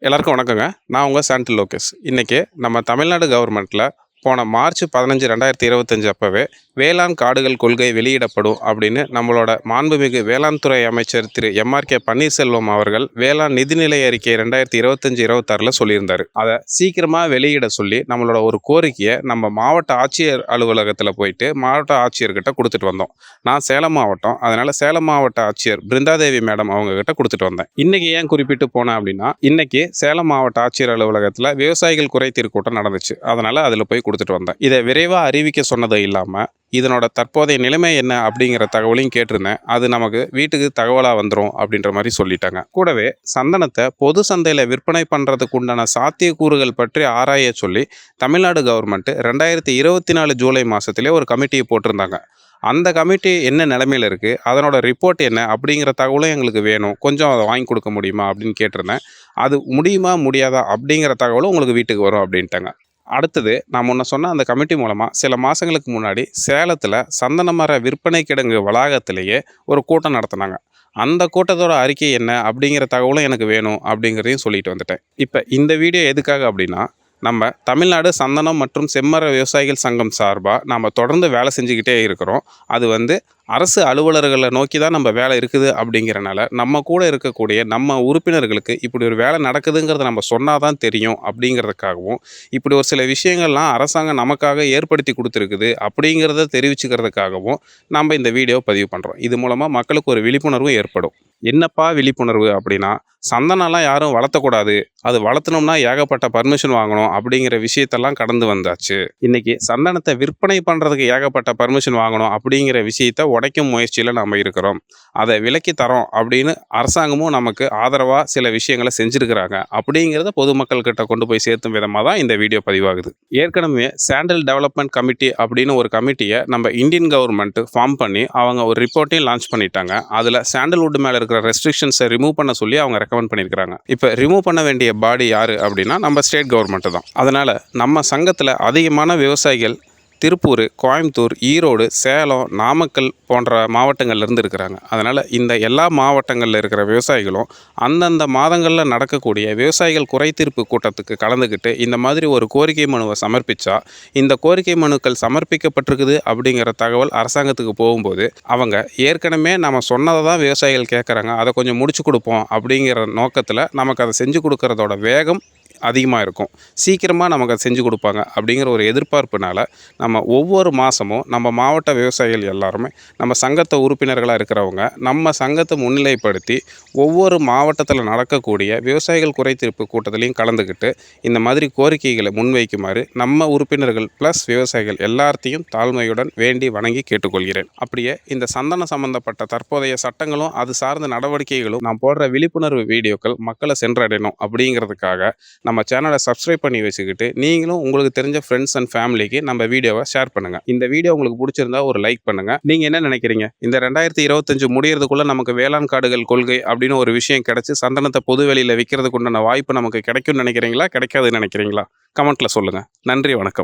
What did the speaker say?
எல்லாருக்கும் வணக்கங்க. நான் உங்கள் சாண்டில் லோகேஷ். இன்றைக்கி நம்ம தமிழ்நாடு கவர்மெண்ட்டில் போன மார்ச் பதினஞ்சு ரெண்டாயிரத்தி இருபத்தஞ்சு அப்போவே வேளாண் காடுகள் கொள்கை வெளியிடப்படும் அப்படின்னு நம்மளோட மாண்புமிகு வேளாண் துறை அமைச்சர் திரு எம்ஆர்கே பன்னீர்செல்வம் அவர்கள் வேளாண் நிதிநிலை அறிக்கை ரெண்டாயிரத்தி இருபத்தஞ்சு இருபத்தாறில் சொல்லியிருந்தார். அதை சீக்கிரமாக வெளியிட சொல்லி நம்மளோட ஒரு கோரிக்கையை நம்ம மாவட்ட ஆட்சியர் அலுவலகத்தில் போயிட்டு மாவட்ட ஆட்சியர்கிட்ட கொடுத்துட்டு வந்தோம். நான் சேலம் மாவட்டம் அதனால் சேலம் மாவட்ட ஆட்சியர் பிருந்தாதேவி மேடம் அவங்கக்கிட்ட கொடுத்துட்டு வந்தேன். இன்றைக்கி ஏன் குறிப்பிட்டு போனேன் அப்படின்னா இன்றைக்கி சேலம் மாவட்ட ஆட்சியர் அலுவலகத்தில் விவசாயிகள் குறைதீர் கூட்டம் நடந்துச்சு. அதனால் அதில் போய் கொடுத்துட்டு வந்தேன். இதை விரைவாக அறிவிக்க சொன்னது இல்லாமல் இதனோட தற்போதைய நிலைமை என்ன அப்படிங்கிற தகவலையும் கேட்டிருந்தேன். அது நமக்கு வீட்டுக்கு தகவலாக வந்துடும் அப்படின்ற மாதிரி சொல்லிட்டாங்க. கூடவே சந்தனத்தை பொது சந்தையில் விற்பனை பண்ணுறதுக்கு உண்டான சாத்தியக்கூறுகள் பற்றி ஆராய சொல்லி தமிழ்நாடு கவர்மெண்ட் ரெண்டாயிரத்தி இருபத்தி நாலு ஜூலை மாதத்திலே ஒரு கமிட்டியை போட்டிருந்தாங்க. அந்த கமிட்டி என்ன நிலமையில இருக்குது அதனோட ரிப்போர்ட் என்ன அப்படிங்கிற தகவலும் எங்களுக்கு வேணும். கொஞ்சம் அதை வாங்கி கொடுக்க முடியுமா அப்படின்னு கேட்டிருந்தேன். அது முடியுமா முடியாதா அப்படிங்கிற தகவலும் உங்களுக்கு வீட்டுக்கு வரும் அப்படின்ட்டாங்க. அடுத்தது நான் முன்ன சொன்ன அந்த கமிட்டி மூலமாக சில மாதங்களுக்கு முன்னாடி சேலத்தில் சந்தன மர விற்பனை கிடங்கு வளாகத்திலேயே ஒரு கூட்டம் நடத்தினாங்க. அந்த கூட்டத்தோட அறிக்கை என்ன அப்படிங்கிற தகவலும் எனக்கு வேணும் அப்படிங்கிறதையும் சொல்லிட்டு வந்துட்டேன். இப்போ இந்த வீடியோ எதுக்காக அப்படின்னா நம்ம தமிழ்நாடு சந்தனம் மற்றும் செம்மர விவசாயிகள் சங்கம் சார்பாக நம்ம தொடர்ந்து வேலை செஞ்சுக்கிட்டே இருக்கிறோம். அது வந்து அரசு அலுவலர்களை நோக்கி தான் நம்ம வேலை இருக்குது அப்படிங்கிறனால நம்ம கூட இருக்கக்கூடிய நம்ம உறுப்பினர்களுக்கு இப்படி ஒரு வேலை நடக்குதுங்கிறத நம்ம சொன்னால் தான் தெரியும் அப்படிங்கிறதுக்காகவும் இப்படி ஒரு சில விஷயங்கள்லாம் அரசாங்கம் நமக்காக ஏற்படுத்தி கொடுத்துருக்குது அப்படிங்கிறத தெரிவிச்சுக்கிறதுக்காகவும் நம்ம இந்த வீடியோ பதிவு பண்ணுறோம் இது மூலமாக மக்களுக்கு ஒரு விழிப்புணர்வும் ஏற்படும். என்னப்பா விழிப்புணர்வு அப்படின்னா சந்தனம்லாம் யாரும் வளர்த்தக்கூடாது. அது வளர்த்தணும்னா ஏகப்பட்ட பர்மிஷன் வாங்கணும் அப்படிங்கிற விஷயத்தெல்லாம் கடந்து வந்தாச்சு. இன்னைக்கு சந்தனத்தை விற்பனை பண்ணுறதுக்கு ஏகப்பட்ட பர்மிஷன் வாங்கணும் அப்படிங்கிற விஷயத்த உடைக்கும் முயற்சியில் நம்ம இருக்கிறோம். அதை விலக்கி தரோம் அப்படின்னு அரசாங்கமும் நமக்கு ஆதரவாக சில விஷயங்களை செஞ்சுருக்கிறாங்க. அப்படிங்கிறத பொதுமக்கள் கிட்ட கொண்டு போய் சேர்த்தும் விதமாக தான் இந்த வீடியோ பதிவாகுது. ஏற்கனவே சாண்டல் டெவலப்மெண்ட் கமிட்டி அப்படின்னு ஒரு கமிட்டியை நம்ம இந்தியன் கவர்மெண்ட் ஃபார்ம் பண்ணி அவங்க ஒரு ரிப்போர்ட்டையும் லான்ச் பண்ணிட்டாங்க. அதில் சாண்டல்வுட் மேலே இருக்கிற ரெஸ்ட்ரிக்ஷன்ஸை ரிமூவ் பண்ண சொல்லி அவங்க ரெக்கமெண்ட் பண்ணியிருக்கிறாங்க. இப்போ ரிமூவ் பண்ண வேண்டிய பாடி யார் அப்படின்னா நம்ம ஸ்டேட் கவர்மெண்ட்டு தான். அதனால் நம்ம சங்கத்தில் அதிகமான விவசாயிகள் திருப்பூர் கோயம்புத்தூர் ஈரோடு சேலம் நாமக்கல் போன்ற மாவட்டங்கள்லேருந்து இருக்கிறாங்க. அதனால் இந்த எல்லா மாவட்டங்களில் இருக்கிற விவசாயிகளும் அந்தந்த மாதங்களில் நடக்கக்கூடிய விவசாயிகள் குறைதீர்ப்பு கூட்டத்துக்கு கலந்துக்கிட்டு இந்த மாதிரி ஒரு கோரிக்கை மனுவை சமர்ப்பித்தா இந்த கோரிக்கை மனுக்கள் சமர்ப்பிக்கப்பட்டிருக்குது அப்படிங்கிற தகவல் அரசாங்கத்துக்கு போகும்போது அவங்க ஏற்கனவே நம்ம சொன்னதை தான் விவசாயிகள் கேட்குறாங்க. அதை கொஞ்சம் முடிச்சு கொடுப்போம் அப்படிங்கிற நோக்கத்தில் நமக்கு அதை செஞ்சு கொடுக்கறதோட வேகம் அதிகமாக இருக்கும். சீக்கிரமாக நமக்கு அதை செஞ்சு கொடுப்பாங்க. அப்படிங்கிற ஒரு எதிர்பார்ப்புனால நம்ம ஒவ்வொரு மாதமும் நம்ம மாவட்ட விவசாயிகள் எல்லாருமே நம்ம சங்கத்தை உறுப்பினர்களாக இருக்கிறவங்க நம்ம சங்கத்தை முன்னிலைப்படுத்தி ஒவ்வொரு மாவட்டத்தில் நடக்கக்கூடிய விவசாயிகள் குறைத்தீர்ப்பு கூட்டத்திலையும் கலந்துக்கிட்டு இந்த மாதிரி கோரிக்கைகளை முன்வைக்குமாறு நம்ம உறுப்பினர்கள் ப்ளஸ் விவசாயிகள் எல்லாத்தையும் தாழ்மையுடன் வேண்டி வணங்கி கேட்டுக்கொள்கிறேன். அப்படியே இந்த சந்தனம் சம்பந்தப்பட்ட தற்போதைய சட்டங்களும் அது சார்ந்த நடவடிக்கைகளும் நான் போடுற விழிப்புணர்வு வீடியோக்கள் மக்களை சென்றடையணும் அப்படிங்கிறதுக்காக நம்ம சேனலை சப்ஸ்கிரைப் பண்ணி வச்சுக்கிட்டு நீங்களும் உங்களுக்கு தெரிஞ்ச ஃப்ரெண்ட்ஸ் அண்ட் ஃபேமிலிக்கு நம்ம வீடியோவை ஷேர் பண்ணுங்கள் இந்த வீடியோ உங்களுக்கு பிடிச்சிருந்தா ஒரு லைக் பண்ணுங்கள் நீங்கள் என்ன நினைக்கிறீங்க? இந்த ரெண்டாயிரத்தி இருபத்தஞ்சு முடியறதுக்குள்ளே நமக்கு வேளாண் காடுகள் கொள்கை அப்படின்னு ஒரு விஷயம் கிடச்சி சந்தனத்தை பொது வெளியில் விற்கிறதுக்கு உண்டான வாய்ப்பு நமக்கு கிடைக்கும்னு நினைக்கிறீங்களா? கிடைக்காதுன்னு நினைக்கிறீங்களா? கமெண்ட்டில் சொல்லுங்கள் நன்றி வணக்கம்.